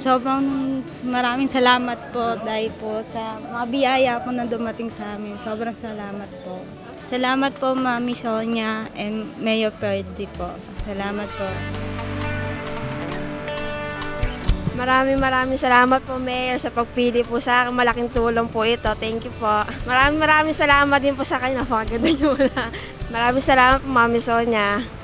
sobrang maraming salamat po dahil po sa mga biyaya po na dumating sa amin. Sobrang salamat po. Salamat po Mami Sonia and Mayor Perdi po. Salamat po. Maraming maraming salamat po, Mayor, sa pagpili po sa akin. Malaking tulong po ito. Thank you po. Maraming maraming salamat din po sa kanya. Napakaganda niyo na. Maraming salamat po, Mami Sonia.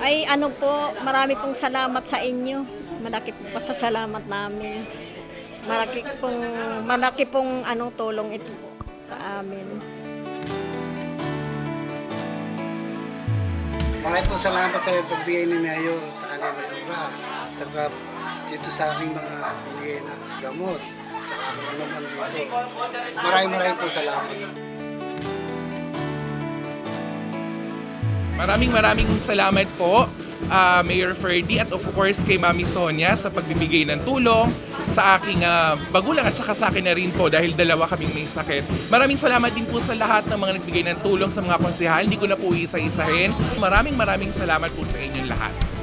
Ay ano po, marami pong salamat sa inyo. Malaki po pa sa salamat namin. Malaki pong, malaki pong anong tulong ito sa amin. Maraming po salamat sa pagbigay ni Mayor at saka ni saka dito sa aking mga binigay na gamot. Saka ano man dito. Maraming maraming po salamat. Maraming maraming salamat po, ah, Mayor Ferdy at of course kay Mami Sonia sa pagbibigay ng tulong sa aking ah, bagulang at saka sa akin na rin po dahil dalawa kaming may sakit. Maraming salamat din po sa lahat ng mga nagbigay ng tulong sa mga konsehal. Hindi ko na po isa-isahin. Maraming maraming salamat po sa inyong lahat.